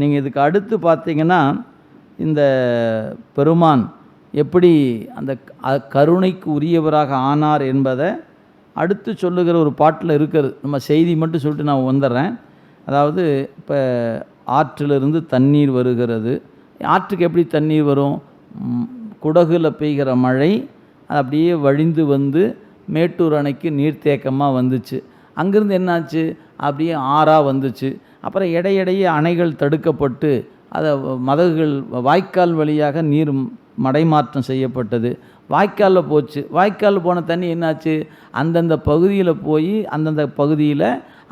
நீங்கள் இதுக்கு அடுத்து பார்த்தீங்கன்னா இந்த பெருமான் எப்படி அந்த கருணைக்கு உரியவராக ஆனார் என்பதை அடுத்து சொல்லுகிற ஒரு பாட்டில் இருக்கிறது. நம்ம செய்தி மட்டும் சொல்லிட்டு நான் வந்துடுறேன். அதாவது இப்போ ஆற்றிலிருந்து தண்ணீர் வருகிறது. ஆற்றுக்கு எப்படி தண்ணீர் வரும்? குடகுல பெய்கிற மழை அது அப்படியே வழிந்து வந்து மேட்டூர் அணைக்கு நீர்த்தேக்கமாக வந்துச்சு. அங்கேருந்து என்னாச்சு? அப்படியே ஆறாக வந்துச்சு. அப்புறம் இடையிடையே அணைகள் தடுக்கப்பட்டு அதை மதகுகள் வாய்க்கால் வழியாக நீர் மடைமாற்றம் செய்யப்பட்டது. வாய்க்காலில் போச்சு. வாய்க்கால் போன தண்ணி என்னாச்சு? அந்தந்த பகுதியில் போய் அந்தந்த பகுதியில்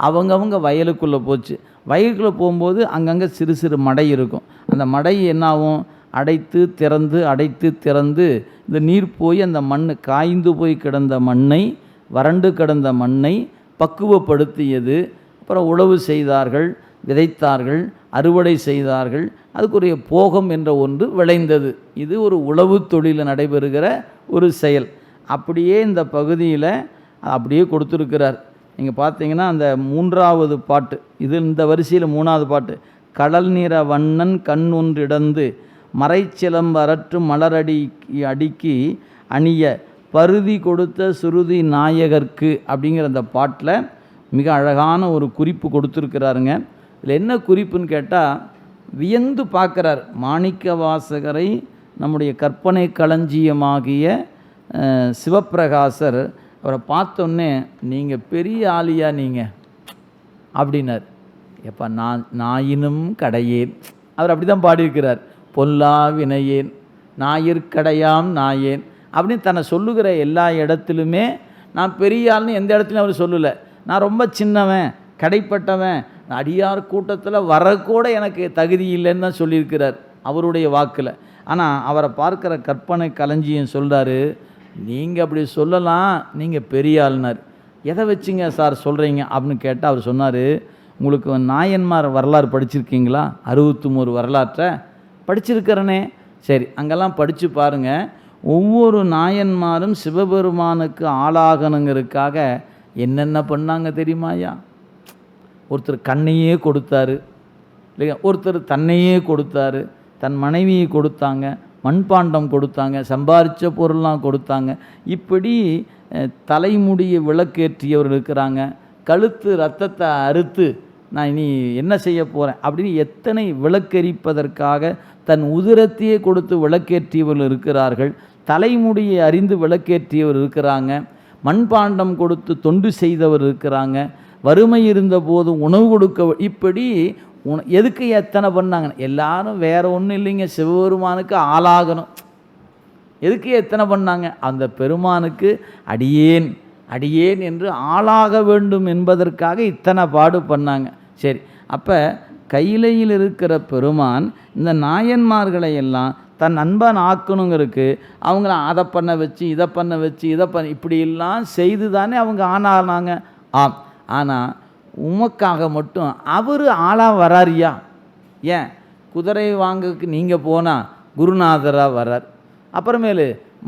அவங்கவுங்க வயலுக்குள்ளே போச்சு. வயலுக்குள்ளே போகும்போது அங்கங்கே சிறு சிறு மடை இருக்கும். அந்த மடை என்னாகும் அடைத்து திறந்து அடைத்து திறந்து இந்த நீர் போய் அந்த மண் காய்ந்து போய் கிடந்த மண்ணை வறண்டு கிடந்த மண்ணை பக்குவப்படுத்தியது. அப்புறம் உழவு செய்தார்கள் விதைத்தார்கள் அறுவடை செய்தார்கள். அதுக்குரிய போகம் என்ற ஒன்று விளைந்தது. இது ஒரு உழவு தொழிலில் நடைபெறுகிற ஒரு செயல். அப்படியே இந்த பகுதியில் அப்படியே கொடுத்துருக்கிறார். நீங்கள் பார்த்தீங்கன்னா அந்த மூன்றாவது பாட்டு இது இந்த வரிசையில் மூணாவது பாட்டு. கடல் நிற வண்ணன் கண் ஒன்றிடந்து மறைச்சிலம்பு அரற்று மலரடி அடுக்கி அணிய பருதி கொடுத்த சுருதி நாயகர்க்கு அப்படிங்கிற அந்த பாட்டில் மிக அழகான ஒரு குறிப்பு கொடுத்துருக்கிறாருங்க. இதில் என்ன குறிப்புன்னு கேட்டால் வியந்து பார்க்குறார் மாணிக்க வாசகரை நம்முடைய கற்பனை களஞ்சியமாகிய சிவப்பிரகாசர். அவரை பார்த்தோன்னே நீங்கள் பெரிய ஆளியா நீங்கள் அப்படின்னார். எப்போ நான் நாயினும் கடையேன். அவர் அப்படி தான் பாடியிருக்கிறார். பொல்லா வினையேன் நாயிற்கடையாம் நாயேன் அப்படின்னு தன்னை சொல்லுகிற எல்லா இடத்திலுமே நான் பெரிய ஆள்னு எந்த இடத்துலையும் அவர் சொல்லலை. நான் ரொம்ப சின்னவன் கடைப்பட்டவன். அடியார் கூட்டத்தில் வரக்கூட எனக்கு தகுதி இல்லைன்னு தான் சொல்லியிருக்கிறார் அவருடைய வாக்கில். ஆனால் அவரை பார்க்குற கற்பனை களஞ்சியம் சொல்கிறாரு நீங்கள் அப்படி சொல்லலாம் நீங்கள் பெரியாளுனர் எதை வச்சுங்க சார் சொல்கிறீங்க அப்படின்னு கேட்டால் அவர் சொன்னார் உங்களுக்கு நாயன்மார் வரலாறு படிச்சிருக்கீங்களா? அறுபத்தி மூணு வரலாற்றை படிச்சிருக்கிறனே. சரி அங்கெல்லாம் படித்து பாருங்கள் ஒவ்வொரு நாயன்மாரும் சிவபெருமானுக்கு ஆளாகணுங்கிறதுக்காக என்னென்ன பண்ணாங்க தெரியுமாயா ஒருத்தர் கண்ணையே கொடுத்தாரு. இல்லையா? ஒருத்தர் தன்னையே கொடுத்தாரு. தன் மனைவியை கொடுத்தாங்க. மண்பாண்டம் கொடுத்தாங்க. சம்பாரித்த பொருள்லாம் கொடுத்தாங்க. இப்படி தலைமுடியை விளக்கேற்றியவர் இருக்கிறாங்க. கழுத்து ரத்தத்தை அறுத்து நான் இனி என்ன செய்ய போகிறேன் அப்படின்னு எத்தனை விளக்கெரிப்பதற்காக தன் உதிரத்தையே கொடுத்து விளக்கேற்றியவர்கள் இருக்கிறார்கள். தலைமுடியை அறிந்து விளக்கேற்றியவர் இருக்கிறாங்க. மண்பாண்டம் கொடுத்து தொண்டு செய்தவர் இருக்கிறாங்க. வறுமை இருந்தபோது உணவு கொடுக்க இப்படி உண எதுக்கு எத்தனை பண்ணாங்க? எல்லாரும் வேற ஒன்றும் இல்லைங்க. சிவபெருமானுக்கு ஆளாகணும். எதுக்கு எத்தனை பண்ணாங்க? அந்த பெருமானுக்கு அடியேன் அடியேன் என்று ஆளாக வேண்டும் என்பதற்காக இத்தனை பாடு பண்ணாங்க. சரி அப்போ கையிலையில் இருக்கிற பெருமான் இந்த நாயன்மார்களை எல்லாம் தன் அன்பன் ஆக்கணுங்கிறதுக்கு அவங்கள அதை பண்ண வச்சு இதை பண்ண வச்சு இதை பண்ண இப்படியெல்லாம் செய்து தானே அவங்க ஆனானாங்க ஆம். ஆனால் உமக்காக மட்டும் அவர் ஆளாக வராரியா? ஏன்? குதிரை வாங்கக்கு நீங்கள் போனால் குருநாதராக வரார். அப்புறமேலு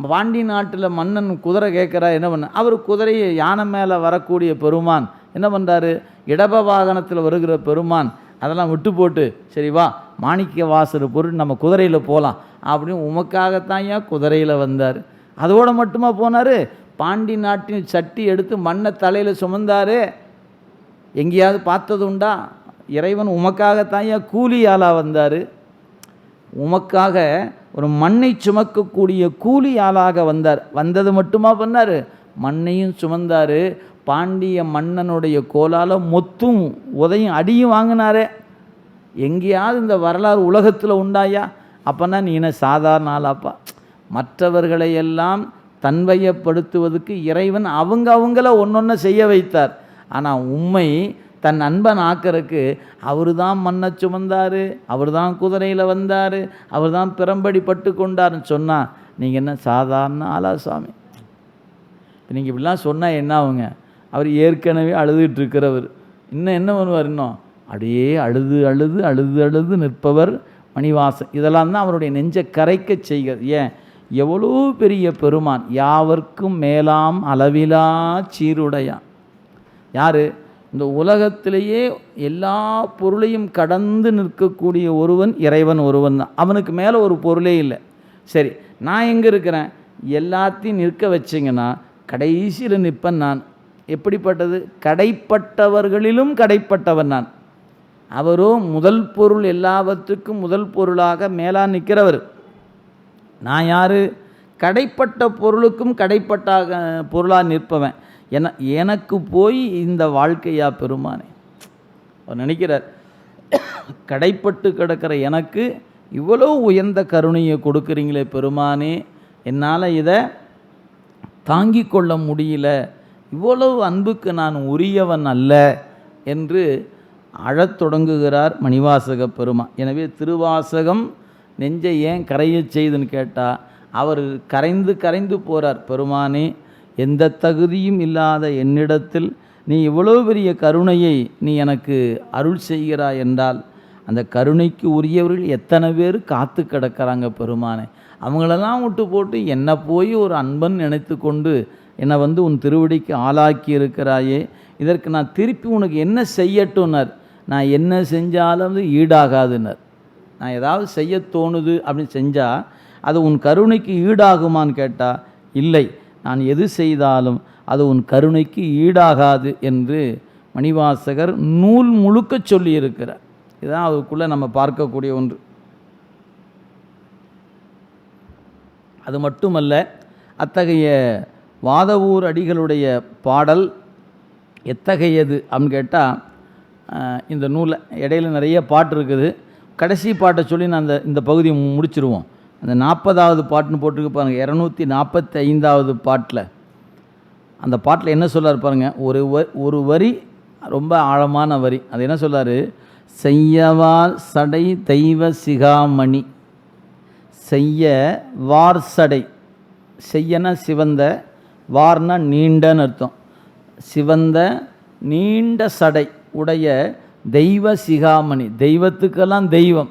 பாண்டி நாட்டில் மன்னன் குதிரை கேட்குறா என்ன பண்ண? அவர் குதிரையை யானை மேலே வரக்கூடிய பெருமான் என்ன பண்ணுறாரு இடப வாகனத்தில் வருகிற பெருமான் அதெல்லாம் விட்டு போட்டு சரி வா மாணிக்க வாசர் பொருள் நம்ம குதிரையில் போகலாம் அப்படின்னு உமக்காகத்தான் ஏன் குதிரையில் வந்தார்? அதோடு மட்டுமா போனார்? பாண்டி நாட்டின் சட்டி எடுத்து மண்ணை தலையில் சுமந்தார். எங்கேயாவது பார்த்தது உண்டா? இறைவன் உமக்காகத்தான் ஏன் கூலி ஆளாக வந்தார்? உமக்காக ஒரு மண்ணை சுமக்கக்கூடிய கூலி ஆளாக வந்தார். வந்தது மட்டுமா பண்ணார்? மண்ணையும் சுமந்தார். பாண்டிய மன்னனுடைய கோலால் மொத்தும் உதையும் அடியும் வாங்கினாரே. எங்கேயாவது இந்த வரலாறு உலகத்தில் உண்டாயா? அப்போனா நீ என்ன சாதாரண ஆளாப்பா? மற்றவர்களை எல்லாம் தன்வயப்படுத்துவதற்கு இறைவன் அவங்க அவங்கள ஒன்றொன்று செய்ய வைத்தார். ஆனால் உண்மை தன் அன்பன் ஆக்கறக்கு அவர் தான் மண்ணை சுமந்தார் அவர் தான் குதிரையில் வந்தார் அவர் தான் பிறம்படி பட்டு கொண்டார்னு சொன்னால் நீங்கள் என்ன சாதாரண ஆளா சாமி? இப்போ நீங்கள் இப்படிலாம் சொன்னால் என்ன ஆகுங்க? அவர் ஏற்கனவே அழுதுகிட்டு இருக்கிறவர். இன்னும் என்ன பண்ணுவார் இன்னும்? அப்படியே அழுது அழுது அழுது அழுது நிற்பவர் மணிவாசன். இதெல்லாம் தான் அவருடைய நெஞ்சை கரைக்க செய்கிறது. ஏன்? எவ்வளோ பெரிய பெருமான். யாவர்க்கும் மேலாம் அளவிலா சீருடையான் யார்? இந்த உலகத்திலேயே எல்லா பொருளையும் கடந்து நிற்கக்கூடிய ஒருவன் இறைவன் ஒருவன் தான். அவனுக்கு மேலே ஒரு பொருளே இல்லை. சரி நான் எங்கே இருக்கிறேன்? எல்லாத்தையும் நிற்க வச்சிங்கன்னா கடைசியில் நிற்பேன் நான். எப்படிப்பட்டது? கடைப்பட்டவர்களிலும் கடைப்பட்டவன் நான். அவரோ முதல் பொருள் எல்லாவற்றுக்கும் முதல் பொருளாக மேலா நிற்கிறவர். நான் யார்? கடைப்பட்ட பொருளுக்கும் கடைப்பட்டாக பொருளாக நிற்பவன். என எனக்கு போய் இந்த வாழ்க்கையா பெருமானே? அவர் நினைக்கிறார் கடைப்பட்டு கிடக்கிற எனக்கு இவ்வளோ உயர்ந்த கருணையை கொடுக்குறீங்களே பெருமானே? என்னால் இதை தாங்கிக் கொள்ள முடியல. இவ்வளவு அன்புக்கு நான் உரியவன் அல்ல என்று அழத் தொடங்குகிறார் மணிவாசக பெருமா. எனவே திருவாசகம் நெஞ்சை ஏன் கரையச் செய்துன்னு கேட்டால் அவர் கரைந்து கரைந்து போகிறார் பெருமானே எந்த தகுதியும் இல்லாத என்னிடத்தில் நீ இவ்வளோ பெரிய கருணையை நீ எனக்கு அருள் செய்கிறாய் என்றால் அந்த கருணைக்கு உரியவர்கள் எத்தனை பேர் காத்து கிடக்கிறாங்க பெருமானே. அவங்களெல்லாம் விட்டு போட்டு என்னை போய் ஒரு அன்பன் நினைத்து கொண்டு என்னை வந்து உன் திருவடிக்கு ஆளாக்கி இருக்கிறாயே இதற்கு நான் திருப்பி உனக்கு என்ன செய்யட்டும்னார்? நான் என்ன செஞ்சாலும் அது ஈடாகாதுன்னர். நான் ஏதாவது செய்ய தோணுது அப்படின்னு செஞ்சால் அது உன் கருணைக்கு ஈடாகுமான்னு கேட்டால் இல்லை நான் எது செய்தாலும் அது உன் கருணைக்கு ஈடாகாது என்று மணிவாசகர் நூல் முழுக்க சொல்லியிருக்கிறார். இதுதான் அதுக்குள்ளே நம்ம பார்க்கக்கூடிய ஒன்று. அது மட்டுமல்ல அத்தகைய வாதவூர் அடிகளுடைய பாடல் எத்தகையது அப்படின்னு கேட்டால் இந்த நூலில் இடையில நிறைய பாட்டு இருக்குது. கடைசி பாட்டை சொல்லி நான் அந்த இந்த பகுதியை முடிச்சிருவோம். அந்த நாற்பதாவது பாட்டுன்னு போட்டிருக்கு பாருங்கள் இரநூத்தி நாற்பத்தி ஐந்தாவது பாட்டில். அந்த பாட்டில் என்ன சொல்லார் பாருங்கள் ஒரு வ ஒரு வரி ரொம்ப ஆழமான வரி. அது என்ன சொல்லார் செய்யவால் சடை தெய்வ சிகாமணி செய்ய வார் சடை செய்யன சிவந்த வார்னா நீண்டன்னு அர்த்தம். சிவந்த நீண்ட சடை உடைய தெய்வ சிகாமணி. தெய்வத்துக்கெல்லாம் தெய்வம்.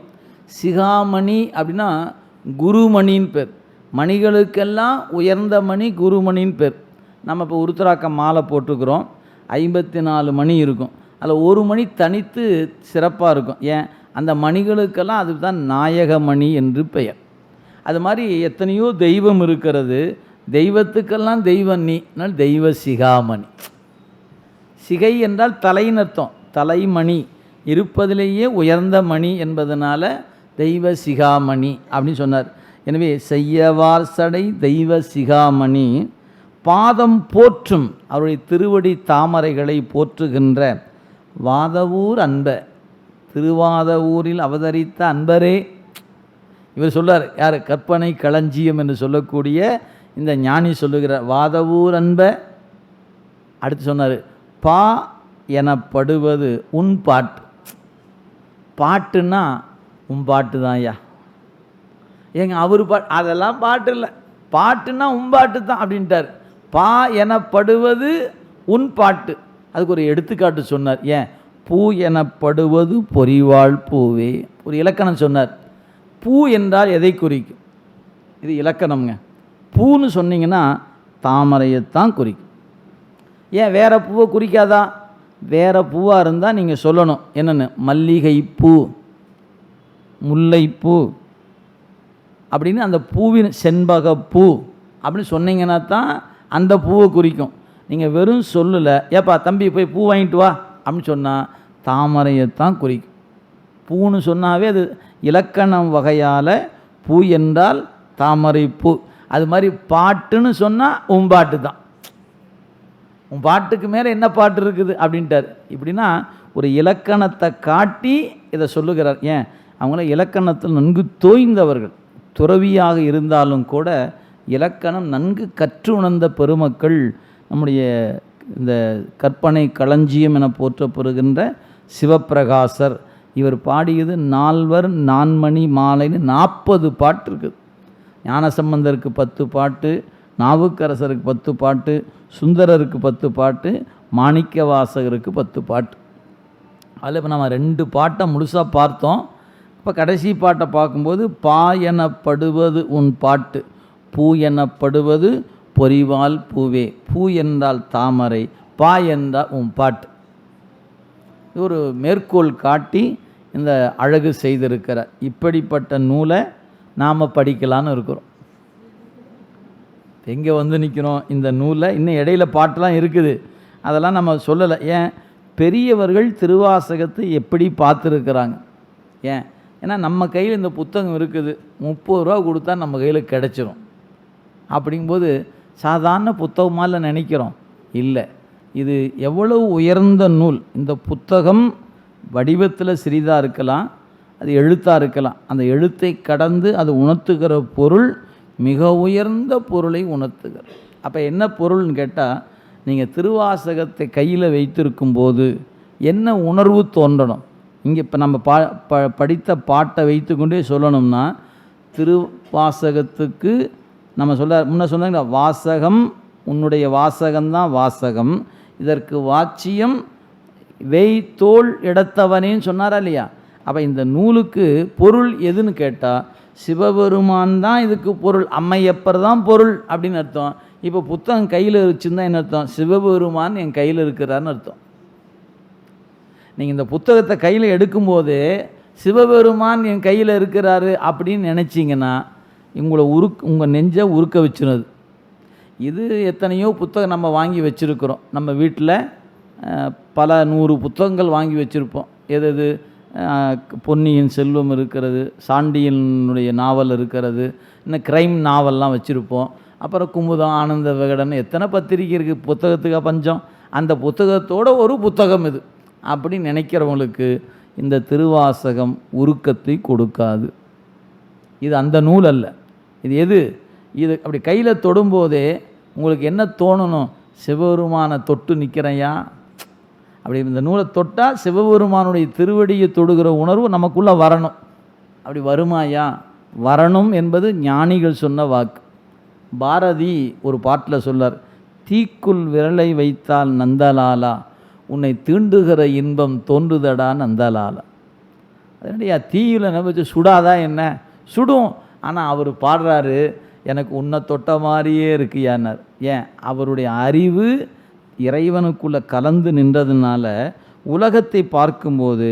சிகாமணி அப்படின்னா குருமணின்னு பேர். மணிகளுக்கெல்லாம் உயர்ந்த மணி குருமணின்னு பேர். நம்ம இப்போ உருத்தராக்கம் மாலை போட்டிருக்கிறோம் ஐம்பத்தி நாலு மணி இருக்கும். அதில் ஒரு மணி தனித்து சிறப்பாக இருக்கும். ஏன்? அந்த மணிகளுக்கெல்லாம் அதுதான் நாயகமணி என்று பெயர். அது மாதிரி எத்தனையோ தெய்வம் இருக்கிறது. தெய்வத்துக்கெல்லாம் தெய்வம் நீ. தெய்வ சிகாமணி. சிகை என்றால் தலைன்னு அர்த்தம். தலைமணி. இருப்பதிலேயே உயர்ந்த மணி என்பதனால தெய்வ சிகாமணி அப்படின்னு சொன்னார். எனவே செய்யவார் சடை தெய்வ சிகாமணி. பாதம் போற்றும் அவருடைய திருவடி தாமரைகளை போற்றுகின்ற வாதவூர் அன்ப. திருவாதவூரில் அவதரித்த அன்பரே. இவர் சொல்றார் யார்? கற்பனை களஞ்சியம் என்று சொல்லக்கூடிய இந்த ஞானி சொல்லுகிறார் வாதவூர் அன்ப. அடுத்து சொன்னார் பா எனப்படுவது உன் பாட்டு பாட்டுன்னா உன் பாட்டு தான் ஐயா ஏங்க அவர் பாட்டு அதெல்லாம் பாட்டு இல்லை. பாட்டுன்னா உன் பாட்டு தான் அப்படின்ட்டார். பா எனப்படுவது உன் பாட்டு. அதுக்கு ஒரு எடுத்துக்காட்டு சொன்னார். ஏன்? பூ எனப்படுவது பொறிவாள் பூவே. ஒரு இலக்கணம் சொன்னார். பூ என்றால் எதை குறிக்கும்? இது இலக்கணம்ங்க. பூன்னு சொன்னீங்கன்னா தாமரையைத்தான் குறிக்கும். ஏன் வேறு பூவை குறிக்காதா? வேறு பூவாக இருந்தால் நீங்கள் சொல்லணும். என்னென்னு? மல்லிகை பூ முல்லைப்பூ அப்படின்னு அந்த பூவின் செண்பகப்பூ அப்படின்னு சொன்னீங்கன்னா தான் அந்த பூவை குறிக்கும். நீங்கள் வெறும் சொல்லலை. ஏப்பா தம்பி போய் பூ வாங்கிட்டு வா அப்படின்னு சொன்னால் தாமரையைத்தான் குறிக்கும். பூன்னு சொன்னாவே அது இலக்கணம் வகையால் பூ என்றால் தாமரை பூ அது மாதிரி பாட்டுன்னு சொன்னால் உம்பாட்டு தான். உன் பாட்டுக்கு மேலே என்ன பாட்டு இருக்குது? அப்படின்ட்டார். இப்படின்னா ஒரு இலக்கணத்தை காட்டி இதை சொல்லுகிறார். ஏன்? அவங்கள இலக்கணத்தில் நன்கு தோய்ந்தவர்கள். துறவியாக இருந்தாலும் கூட இலக்கணம் நன்கு கற்று உணர்ந்த பெருமக்கள் நம்முடைய இந்த கற்பனை களஞ்சியம் என போற்றப்படுகின்ற சிவப்பிரகாசர். இவர் பாடியது நால்வர் நான்மணி மாலைன்னு நாற்பது பாட்டு இருக்குது. ஞானசம்பந்தருக்கு பத்து பாட்டு நாவுக்கரசருக்கு பத்து பாட்டு சுந்தரருக்கு பத்து பாட்டு மாணிக்க வாசகருக்கு பத்து பாட்டு. அதில் இப்போ நம்ம ரெண்டு பாட்டை முழுசாக பார்த்தோம். இப்போ கடைசி பாட்டை பார்க்கும்போது பா எனப்படுவது உன் பாட்டு பூ எனப்படுவது பொறிவால் பூவே பூ என்றால் தாமரை பா என்றால் உன் பாட்டு. இது ஒரு மேற்கோள் காட்டி இந்த அழகு செய்திருக்கிற இப்படிப்பட்ட நூலை நாம் படிக்கலான்னு இருக்கிறோம். எங்கே வந்து நிற்கிறோம் இந்த நூலில் இன்னும் இடையில பாட்டெலாம் இருக்குது. அதெல்லாம் நம்ம சொல்லலை. ஏன்? பெரியவர்கள் திருவாசகத்தை எப்படி பார்த்துருக்குறாங்க? ஏன்? ஏன்னா நம்ம கையில் இந்த புத்தகம் இருக்குது. முப்பது ரூபா கொடுத்தா நம்ம கையில் கிடச்சிரும். அப்படிங்கும்போது சாதாரண புத்தகமாக நினைக்கிறோம். இல்லை. இது எவ்வளவு உயர்ந்த நூல். இந்த புத்தகம் வடிவத்தில் சிறிதாக இருக்கலாம் அது எழுத்தாக இருக்கலாம். அந்த எழுத்தை கடந்து அது உணர்த்துகிற பொருள் மிக உயர்ந்த பொருளை உணர்த்துகிறது அப்போ என்ன பொருள்னு கேட்டால் நீங்கள் திருவாசகத்தை கையில் வைத்திருக்கும் போது என்ன உணர்வு தோன்றணும்? இங்கே இப்போ நம்ம பா ப படித்த பாட்டை வைத்துக்கொண்டே சொல்லணும்னா திருவாசகத்துக்கு நம்ம சொல்ல முன்ன சொன்னாங்க வாசகம் உன்னுடைய வாசகம்தான் வாசகம் இதற்கு வாட்சியம் வெய் தோல் இடத்தவனேன்னு சொன்னாரா இல்லையா? அப்போ இந்த நூலுக்கு பொருள் எதுன்னு கேட்டால் சிவபெருமான் தான் இதுக்கு பொருள். அம்மையப்பர் தான் பொருள் அப்படின்னு அர்த்தம். இப்போ புத்தகம் கையில் வச்சுருந்தா என்ன அர்த்தம்? சிவபெருமான் என் கையில் இருக்கிறான்னு அர்த்தம். நீங்கள் இந்த புத்தகத்தை கையில் எடுக்கும்போது சிவபெருமான் என் கையில் இருக்கிறாரு அப்படின்னு நினச்சிங்கன்னா உங்களை உருக் உங்கள் நெஞ்சை உருக்க வச்சுனது இது எத்தனையோ புத்தகம் நம்ம வாங்கி வச்சுருக்கிறோம். நம்ம வீட்டில் பல நூறு புத்தகங்கள் வாங்கி வச்சுருப்போம். எது எது? பொன்னியின் செல்வம் இருக்கிறது சாண்டியனுடைய நாவல் இருக்கிறது இன்னும் க்ரைம் நாவல்லாம் வச்சுருப்போம். அப்புறம் குமுதம் ஆனந்த விகடன் எத்தனை பத்திரிக்கை இருக்குது புத்தகத்துக்கு பஞ்சம். அந்த புத்தகத்தோட ஒரு புத்தகம் இது. அப்படி நினைக்கிறவங்களுக்கு இந்த திருவாசகம் உருக்கத்தை கொடுக்காது. இது அந்த நூல் அல்ல. இது எது? இது அப்படி கையில் தொடும்போதே உங்களுக்கு என்ன தோணணும்? சிவபெருமானை தொட்டு நிற்கிறையா அப்படி இந்த நூலை தொட்டால் சிவபெருமானுடைய திருவடியை தொடுகிற உணர்வு நமக்குள்ளே வரணும். அப்படி வருமாயா வரணும் என்பது ஞானிகள் சொன்ன வாக்கு. பாரதி ஒரு பாட்டில் சொல்லார் தீக்குள் விரலை வைத்தால் நந்தலாலா உன்னை தீண்டுகிற இன்பம் தோன்றுதடா நந்தலாலா. அதனுடைய தீயில் நினைச்சு சுடாதா என்ன? சுடும். ஆனால் அவர் பாடுறாரு எனக்கு உன்னை தொட்ட மாதிரியே இருக்குயான்னார் ஏன்? அவருடைய அறிவு இறைவனுக்குள்ளே கலந்து நின்றதுனால உலகத்தை பார்க்கும்போது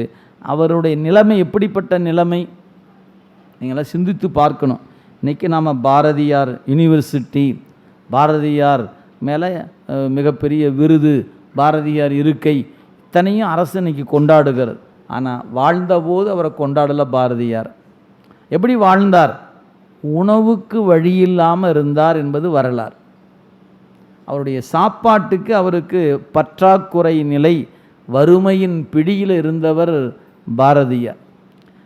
அவருடைய நிலைமை எப்படிப்பட்ட நிலைமை? நீங்களாம் சிந்தித்து பார்க்கணும். இன்றைக்கி நாம் பாரதியார் யுனிவர்சிட்டி பாரதியார் மேலே மிகப்பெரிய விருது பாரதியார் இருக்கை இத்தனையும் அரசு இன்னைக்கு கொண்டாடுகிறது. ஆனால் வாழ்ந்தபோது அவரை கொண்டாடலை பாரதியார். எப்படி வாழ்ந்தார்? உணவுக்கு வழியில்லாமல் இருந்தார் என்பது வரலாறு. அவருடைய சாப்பாட்டுக்கு அவருக்கு பற்றாக்குறை நிலை வறுமையின் பிடியில் இருந்தவர் பாரதியார்.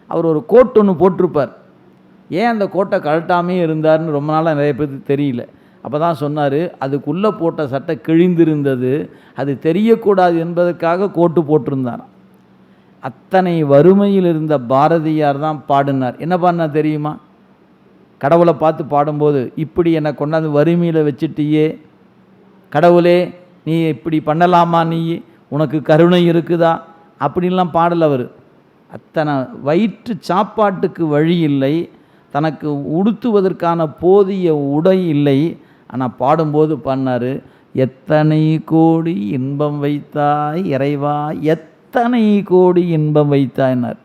அவர் ஒரு கோட் ஒன்று போட்டிருப்பார். ஏன் அந்த கோட்டை கழட்டாமே இருந்தார்னு ரொம்ப நாளாக நிறைய பேருக்கு தெரியல. அப்போ தான் சொன்னார் அதுக்குள்ளே போட்ட சட்டை கிழிந்திருந்தது அது தெரியக்கூடாது என்பதற்காக கோட்டு போட்டிருந்தார் அத்தனை வறுமையில் இருந்த பாரதியார் தான் பாடினார். என்ன பாடினார் தெரியுமா? கடவுளை பார்த்து பாடும்போது இப்படி என்னை கொண்டாந்து வறுமையில் வச்சுட்டியே கடவுளே நீ இப்படி பண்ணலாமா நீ? உனக்கு கருணை இருக்குதா? அப்படின்லாம் பாடல அவர். அத்தனை வயிற்று சாப்பாட்டுக்கு வழி இல்லை. தனக்கு உடுத்துவதற்கான போதிய உடை இல்லை. ஆனால் பாடும்போது பண்ணார் எத்தனை கோடி இன்பம் வைத்தாய் இறைவா எத்தனை கோடி இன்பம் வைத்தாய்னார்.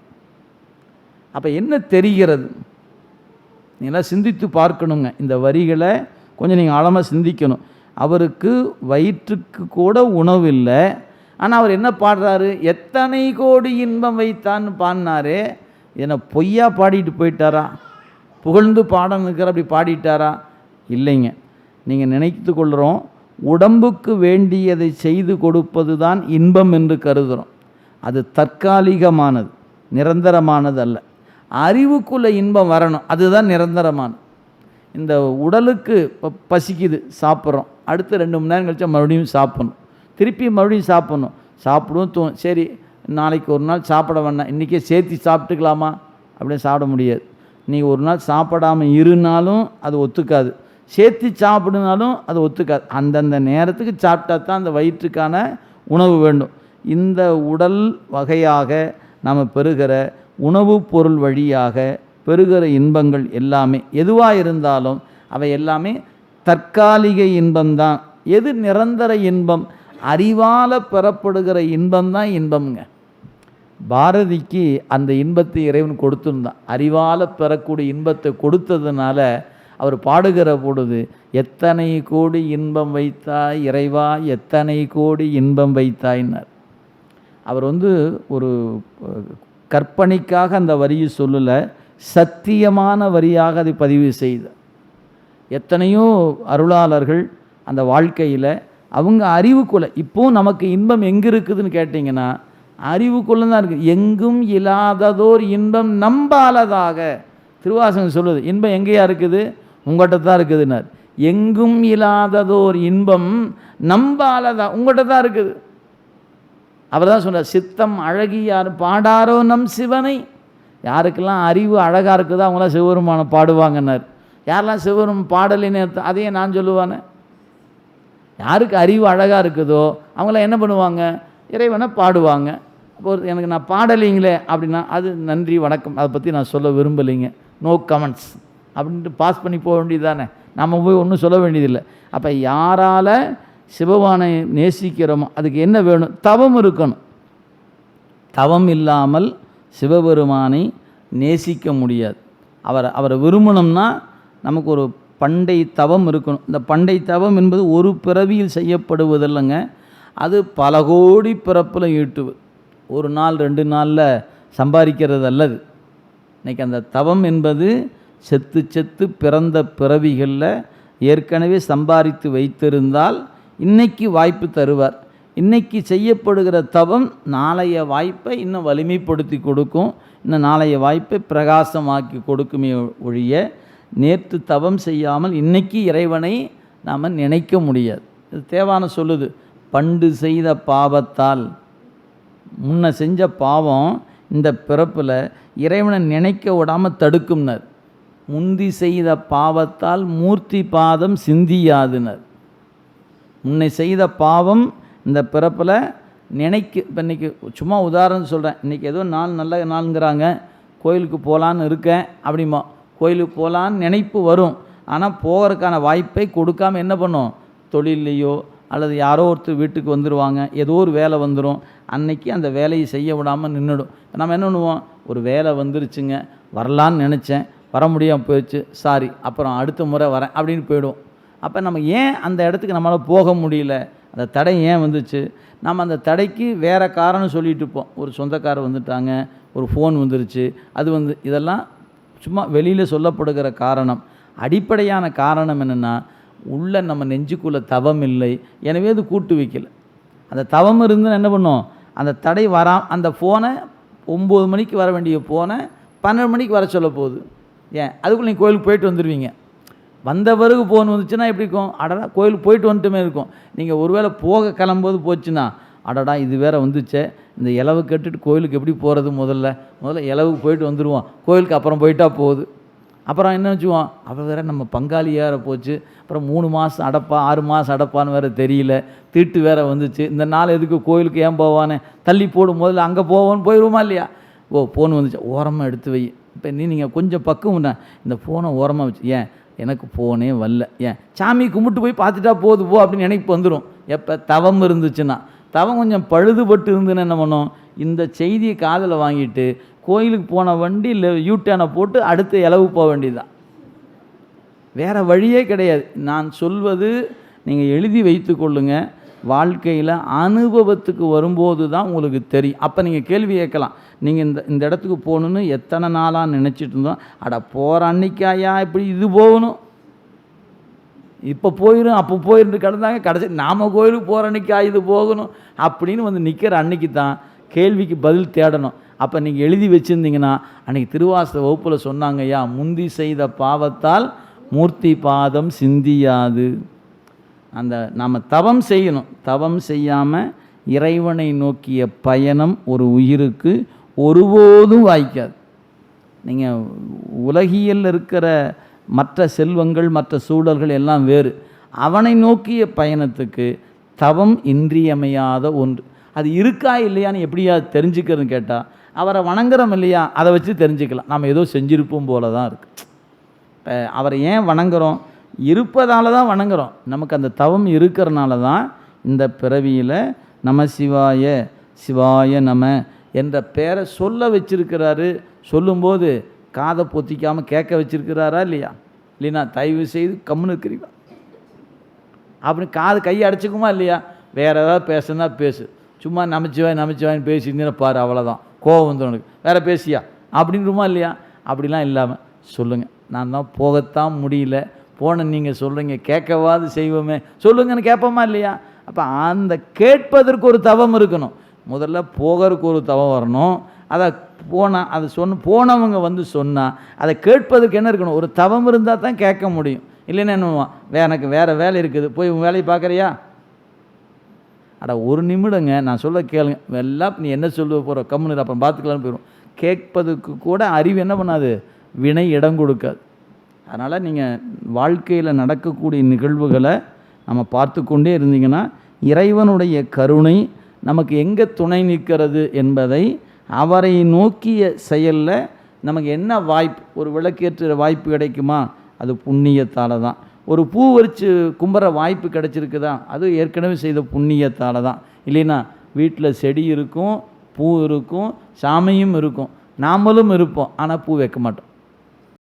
அப்போ என்ன தெரிகிறது? நீங்களாம் சிந்தித்து பார்க்கணுங்க. இந்த வரிகளை கொஞ்சம் நீங்கள் ஆழமாக சிந்திக்கணும். அவருக்கு வயிற்றுக்கு கூட உணவு இல்லை ஆனால் அவர் என்ன பாடுறாரு? எத்தனை கோடி இன்பம் வைத்தான்னு பாடினாரு. என்னை பொய்யா பாடிட்டு போயிட்டாரா? புகழ்ந்து பாடம் இருக்கிற அப்படி பாடிட்டாரா? இல்லைங்க. நீங்கள் நினைத்து கொள்கிறோம் உடம்புக்கு வேண்டியதை செய்து கொடுப்பது தான் இன்பம் என்று கருதுகிறோம் அது தற்காலிகமானது நிரந்தரமானது அல்ல அறிவுக்குள்ளே இன்பம் வரணும் அதுதான் நிரந்தரமானது. இந்த உடலுக்கு பசிக்குது சாப்பிட்றோம். அடுத்து ரெண்டு மணி நேரம் கழிச்சா மறுபடியும் சாப்பிட்ணும். திருப்பி மறுபடியும் சாப்பிட்ணும். சாப்பிடுவோம் தூ சரி நாளைக்கு ஒரு நாள் சாப்பிட வேண்டாம். இன்றைக்கே சேர்த்து சாப்பிட்டுக்கலாமா? அப்படின்னு சாப்பிட முடியாது. நீ ஒரு நாள் சாப்பிடாமல் இருந்தாலும் அது ஒத்துக்காது. சேர்த்து சாப்பிடுனாலும் அது ஒத்துக்காது. அந்தந்த நேரத்துக்கு சாப்பிட்டா தான் அந்த வயிற்றுக்கான உணவு வேண்டும். இந்த உடல் வகையாக நாம் பெறுகிற உணவுப் பொருள் வழியாக பெறுகிற இன்பங்கள் எல்லாமே எதுவாக இருந்தாலும் அவை எல்லாமே தற்காலிக இன்பம்தான். எது நிரந்தர இன்பம்? அறிவால் பெறப்படுகிற இன்பம் தான் இன்பம்ங்க. பாரதிக்கு அந்த இன்பத்தை இறைவன் கொடுத்துருந்தான். அறிவால் பெறக்கூடிய இன்பத்தை கொடுத்ததுனால அவர் பாடுகிற பொழுது எத்தனை கோடி இன்பம் வைத்தாய் இறைவா எத்தனை கோடி இன்பம் வைத்தாய்னார். அவர் வந்து ஒரு கற்பனைக்காக அந்த வரியை சொல்லலை. சத்தியமான வரியாக அதை பதிவு செய்த. எத்தனையோ அருளாளர்கள் அந்த வாழ்க்கையில் அவங்க அறிவுக்குள்ள இப்போது நமக்கு இன்பம் எங்கே இருக்குதுன்னு கேட்டிங்கன்னா அறிவுக்குள்ள தான் இருக்குது எங்கும் இல்லாததோர் இன்பம் நம்பாலதாக திருவாசகம் சொல்லுது. இன்பம் எங்கேயா இருக்குது? உங்கள்கிட்ட தான் இருக்குதுன்னார். எங்கும் இல்லாததோர் இன்பம் நம்பாலதா உங்கள்கிட்ட தான் இருக்குது. அவர் தான் சொன்னார் சித்தம் அழகியார் பாடாரோ நம் சிவனை யாருக்கெல்லாம் அறிவு அழகாக இருக்குதோ அவங்களாம் சிவபெருமான பாடுவாங்கன்னார். யாரெல்லாம் சிவபெருமான் பாடலைன்னு அதையே நான் சொல்லுவானே. யாருக்கு அறிவு அழகாக இருக்குதோ அவங்களாம் என்ன பண்ணுவாங்க? இறைவனை பாடுவாங்க. அப்போ ஒரு எனக்கு நான் பாடலைங்களே அப்படின்னா அது நன்றி வணக்கம் அதை பற்றி நான் சொல்ல விரும்பலைங்க. நோ கமெண்ட்ஸ் அப்படின்ட்டு பாஸ் பண்ணி போக வேண்டியது தானே நம்ம போய் ஒன்றும் சொல்ல வேண்டியதில்லை. அப்போ யாரால் சிவபானை நேசிக்கிறோமோ அதுக்கு என்ன வேணும்? தவம் இருக்கணும். தவம் இல்லாமல் சிவபெருமானை நேசிக்க முடியாது. அவரை அவரை விரும்பணும்னா நமக்கு ஒரு பண்டை தவம் இருக்கணும். இந்த பண்டை தவம் என்பது ஒரு பிறவியில் செய்யப்படுவதில்லைங்க. அது பல கோடி பிறப்பில் ஈட்டுவது. ஒரு நாள் ரெண்டு நாளில் சம்பாதிக்கிறது அல்லது இன்னைக்கு அந்த தவம் என்பது செத்து செத்து பிறந்த பிறவிகளில் ஏற்கனவே சம்பாதித்து வைத்திருந்தால் இன்றைக்கி வாய்ப்பு தருவார். இன்றைக்கி செய்யப்படுகிற தவம் நாளைய வாய்ப்பை இன்னும் வலிமைப்படுத்தி கொடுக்கும். இன்னும் நாளைய வாய்ப்பை பிரகாசமாக்கி கொடுக்குமே ஒழிய நேற்று தவம் செய்யாமல் இன்றைக்கி இறைவனை நாம் நினைக்க முடியாது. இது தேவான சொல்லுது பண்டு செய்த பாவத்தால். முன்ன செஞ்ச பாவம் இந்த பிறப்பில் இறைவனை நினைக்க விடாமல் தடுக்கும்னர். முந்தி செய்த பாவத்தால் மூர்த்தி பாதம் சிந்தியாதுனர். முன்னை செய்த பாவம் இந்த பிறப்பில் நினைக்கு இப்போ இன்றைக்கி சும்மா உதாரணம் சொல்கிறேன் இன்றைக்கி ஏதோ நாள் நல்ல நாளுங்கிறாங்க. கோயிலுக்கு போகலான்னு இருக்கேன் அப்படிமா கோயிலுக்கு போகலான்னு நினைப்பு வரும். ஆனால் போகிறதுக்கான வாய்ப்பை கொடுக்காம என்ன பண்ணும்? தொழில்லையோ அல்லது யாரோ ஒருத்தர் வீட்டுக்கு வந்துடுவாங்க ஏதோ ஒரு வேலை வந்துடும் அன்னைக்கு அந்த வேலையை செய்ய விடாமல் நின்றுடும் நம்ம என்ன பண்ணுவோம்? ஒரு வேலை வந்துருச்சுங்க. வரலான்னு நினச்சேன். வர முடியாமல் போயிடுச்சு. சாரி. அப்புறம் அடுத்த முறை வரேன் அப்படின்னு போயிடுவோம். அப்போ நம்ம ஏன் அந்த இடத்துக்கு நம்மளால் போக முடியல? அந்த தடை ஏன் வந்துச்சு? நம்ம அந்த தடைக்கு வேறு காரணம் சொல்லிட்டு இருப்போம். ஒரு சொந்தக்காரர் வந்துட்டாங்க ஒரு ஃபோன் வந்துருச்சு அது வந்து இதெல்லாம் சும்மா வெளியில் சொல்லப்படுகிற காரணம். அடிப்படையான காரணம் என்னென்னா உள்ள நம்ம நெஞ்சுக்குள்ளே தவம் இல்லை. எனவே அது கூட்டு வைக்கல. அந்த தவம் இருந்து என்ன பண்ணும்? அந்த தடை வரா அந்த ஃபோனை ஒம்பது மணிக்கு வர வேண்டிய ஃபோனை பன்னெண்டு மணிக்கு வர சொல்ல போகுது. ஏன்? அதுக்குள்ளே நீங்கள் கோயிலுக்கு போயிட்டு வந்துடுவீங்க வந்த பிறகு ஃபோன் வந்துச்சுன்னா எப்படி இருக்கும்? அடடா கோயிலுக்கு போயிட்டு வந்துட்டுமே இருக்கும். நீங்கள் ஒருவேளை போக கிளம்போது போச்சுன்னா அடடா இது வேற வந்துச்சே. இந்த இலவு கட்டுட்டு கோயிலுக்கு எப்படி போகிறது முதல்ல? முதல்ல இலவுக்கு போயிட்டு வந்துடுவோம் கோயிலுக்கு அப்புறம் போயிட்டா போகுது. அப்புறம் என்ன வச்சுவோம் அவள் வேற நம்ம பங்காளி போச்சு. அப்புறம் மூணு மாதம் அடப்பா ஆறு மாதம் அடப்பான்னு வேற தெரியல. திட்டு வேற வந்துச்சு. இந்த நாள் எதுக்கு கோயிலுக்கு ஏன் போவானே? தள்ளி போடும் முதல்ல அங்கே போவோன்னு போயிடுவோமா இல்லையா? ஓ ஃபோன் வந்துச்சு. ஓரமாக எடுத்து வை. இப்போ நீ நீங்கள் கொஞ்சம் பக்கம் இந்த ஃபோனை ஓரமாக வச்சு ஏன்? எனக்கு போனே வரல. ஏன்? சாமி கும்பிட்டு போய் பார்த்துட்டா போது போ அப்படின்னு நினைப்பு வந்துடும் எப்போ? தவம் இருந்துச்சுன்னா. தவம் கொஞ்சம் பழுதுபட்டு இருந்துன்னு என்ன பண்ணோம்? இந்த செய்தியை காதில் வாங்கிட்டு கோயிலுக்கு போன வண்டி இல்லை யூட்டேனை போட்டு அடுத்த இலவு போக வேண்டியதுதான். வேறு வழியே கிடையாது. நான் சொல்வது நீங்கள் எழுதி வைத்து கொள்ளுங்கள் வாழ்க்கையில் அனுபவத்துக்கு வரும்போது தான் உங்களுக்கு தெரியும். அப்போ நீங்கள் கேள்வி கேட்கலாம். நீங்கள் இந்த இந்த இடத்துக்கு போகணுன்னு எத்தனை நாளாக நினச்சிட்டு இருந்தோம். அட போகிற அன்னைக்காயா இப்படி இது போகணும். இப்போ போயிடும் அப்போ போயிருந்து கிடந்தாங்க கடைசி நாம் கோயிலுக்கு போகிற அன்னைக்கா இது போகணும். அப்படின்னு வந்து நிற்கிற அன்னைக்கு தான் கேள்விக்கு பதில் தேடணும். அப்போ நீங்கள் எழுதி வச்சுருந்தீங்கன்னா அன்றைக்கி திருவாச வகுப்பில் சொன்னாங்க ஐயா முந்தி செய்த பாவத்தால் மூர்த்தி பாதம் சிந்தியாது. அந்த நாம் தவம் செய்யணும். தவம் செய்யாமல் இறைவனை நோக்கிய பயணம் ஒரு உயிருக்கு ஒருபோதும் வாய்க்காது. நீங்கள் உலகியல் இருக்கிற மற்ற செல்வங்கள் மற்ற சூழல்கள் எல்லாம் வேறு. அவனை நோக்கிய பயணத்துக்கு தவம் இன்றியமையாத ஒன்று. அது இருக்கா இல்லையான்னு எப்படியா தெரிஞ்சுக்கிறதுன்னு கேட்டால் அவரை வணங்குறோம் இல்லையா அதை வச்சு தெரிஞ்சுக்கலாம். நம்ம ஏதோ செஞ்சிருப்போம் போல தான் இருக்குது இப்போ அவரை ஏன் வணங்குறோம்? இருப்பதால தான் வணங்குறோம். நமக்கு அந்த தவம் இருக்கிறனால தான் இந்த பிறவியில் நம சிவாய சிவாய நம என்ற பேரை சொல்ல வச்சிருக்கிறாரு. சொல்லும்போது காதை பொத்திக்காமல் கேட்க வச்சிருக்கிறாரா இல்லையா? இல்லைன்னா தயவு செய்து கம்முன்னு இருக்கிறீங்களா? அப்படி காது கையை அடைச்சிக்குமா இல்லையா? வேறு ஏதாவது பேசுனா பேசு. சும்மா நமச்சிவாய் நமச்சிவாயின்னு பேசியிருந்தீங்கன்னா பாரு அவ்வளோதான் கோவம் வந்து உனக்கு. வேறு பேசியா? அப்படின்றமா இல்லையா? அப்படிலாம் இல்லாமல் சொல்லுங்கள் நான் தான் போகத்தான் முடியல. போன நீங்கள் சொல்கிறீங்க கேட்கவாது செய்வோமே. சொல்லுங்கன்னு கேட்போமா இல்லையா? அப்போ அந்த கேட்பதற்கு ஒரு தவம் இருக்கணும். முதல்ல போகிறதுக்கு ஒரு தவம் வரணும். அதை போனால் அதை சொன்ன போனவங்க வந்து சொன்னால் அதை கேட்பதற்கு என்ன இருக்கணும்? ஒரு தவம் இருந்தால் தான் கேட்க முடியும். இல்லைன்னா என்ன வே எனக்கு வேறு வேலை இருக்குது. போய் உன் வேலையை பார்க்குறியா? அட ஒரு நிமிடங்க. நான் சொல்ல கேளுங்க. எல்லாம் நீ என்ன சொல்ல போகிற கம்முன்னு அப்புறம் பார்த்துக்கலான்னு போயிடும் கேட்பதுக்கு கூட அறிவு என்ன பண்ணாது? வினை இடம் கொடுக்காது. அதனால் நீங்கள் வாழ்க்கையில் நடக்கக்கூடிய நிகழ்வுகளை நம்ம பார்த்து கொண்டே இருந்தீங்கன்னா இறைவனுடைய கருணை நமக்கு எங்கே துணை நிற்கிறது என்பதை அவரை நோக்கிய செயலில் நமக்கு என்ன வாய்ப்பு ஒரு விளக்கேற்ற வாய்ப்பு கிடைக்குமா? அது புண்ணியத்தால் தான். ஒரு பூ வரிச்சு கும்புற வாய்ப்பு கிடைச்சிருக்குதா? அது ஏற்கனவே செய்த புண்ணியத்தால் தான். இல்லைன்னா வீட்டில் செடி இருக்கும் பூ இருக்கும் சாமியும் இருக்கும். நாமளும் இருப்போம் ஆனால் பூ வைக்க மாட்டோம்.